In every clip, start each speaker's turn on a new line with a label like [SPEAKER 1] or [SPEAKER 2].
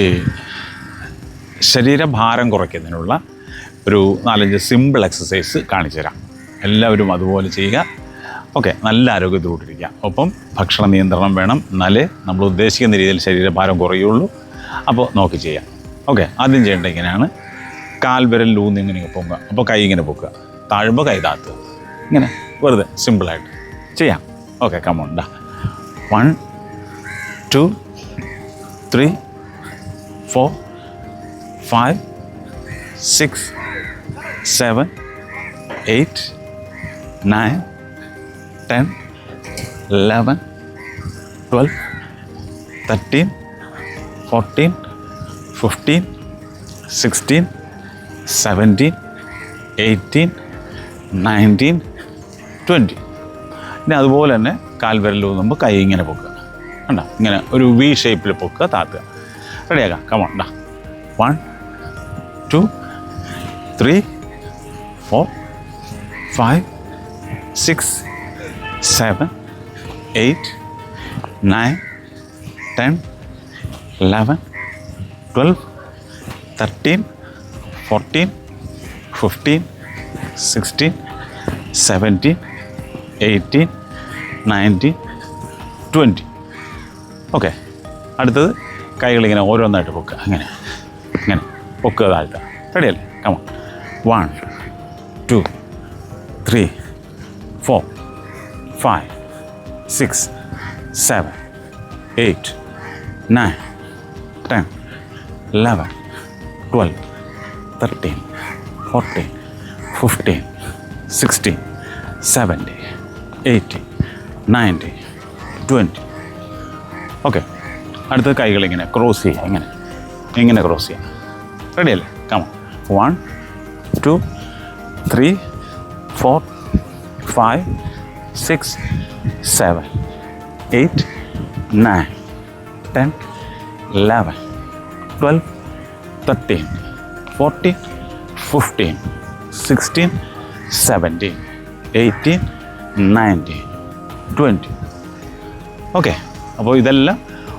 [SPEAKER 1] ഈ ശരീരഭാരം കുറയ്ക്കുന്നതിനുള്ള ഒരു നാലഞ്ച് സിമ്പിൾ എക്സസൈസ് കാണിച്ചു തരാം. എല്ലാവരും അതുപോലെ ചെയ്യുക. ഓക്കെ നല്ല ആരോഗ്യത്തോടിരിക്കുക ഒപ്പം ഭക്ഷണ നിയന്ത്രണം വേണം. എന്നാലേ നമ്മൾ ഉദ്ദേശിക്കുന്ന രീതിയിൽ ശരീരഭാരം കുറയുള്ളൂ. അപ്പോൾ നോക്കി ചെയ്യാം. ഓക്കെ ആദ്യം ചെയ്യേണ്ടത് ഇങ്ങനെയാണ്. കാൽവിരൽ ലൂന്ന് ഇങ്ങനെ പൊങ്ങുക. അപ്പോൾ കൈ ഇങ്ങനെ പൊക്കുക. താഴുമ്പോൾ കൈ താത്തുക ഇങ്ങനെ വെറുതെ സിമ്പിളായിട്ട് ചെയ്യാം. Okay കമോണ്ട one two three four five six seven eight nine ten eleven twelve thirteen fourteen fifteen sixteen seventeen eighteen nineteen twenty ഇനി അതുപോലെ തന്നെ കാൽവിരൽ ഊന്നുമ്പോൾ കൈ ഇങ്ങനെ പൊക്കുക. കണ്ടോ? ഇങ്ങനെ ഒരു വി ഷേപ്പിൽ പൊക്കുക താത്തുക. റെഡിയാക്കാം. കമോൺ ഡാ. One two three four five six seven eight nine ten eleven twelve thirteen fourteen fifteen sixteen seventeen eighteen nineteen twenty okay അടുത്തത് കൈകളിങ്ങനെ ഓരോന്നായിട്ട് പൊക്കുക അങ്ങനെ. അങ്ങനെ പൊക്കുക താഴ്ത്തുക റെഡിയല്ലേ come on one two three four five six seven eight nine ten eleven twelve thirteen fourteen fifteen sixteen seventy eighty ninety twenty okay അടുത്ത കൈകൾ ഇങ്ങനെ ക്രോസ് ചെയ്യുക ഇങ്ങനെ. ഇങ്ങനെ ക്രോസ് ചെയ്യുക. റെഡിയല്ലേ കമ one two three four five six seven eight nine ten eleven twelve thirteen fourteen fifteen sixteen seventeen eighteen nineteen twenty okay അപ്പോൾ ഇതെല്ലാം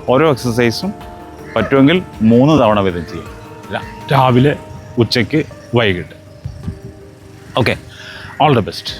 [SPEAKER 1] ഓരോ എക്സസൈസും പറ്റുമെങ്കിൽ മൂന്ന് തവണ വീതം ചെയ്യും. അല്ല രാവിലെ ഉച്ചയ്ക്ക് വൈകിട്ട്. Okay all the best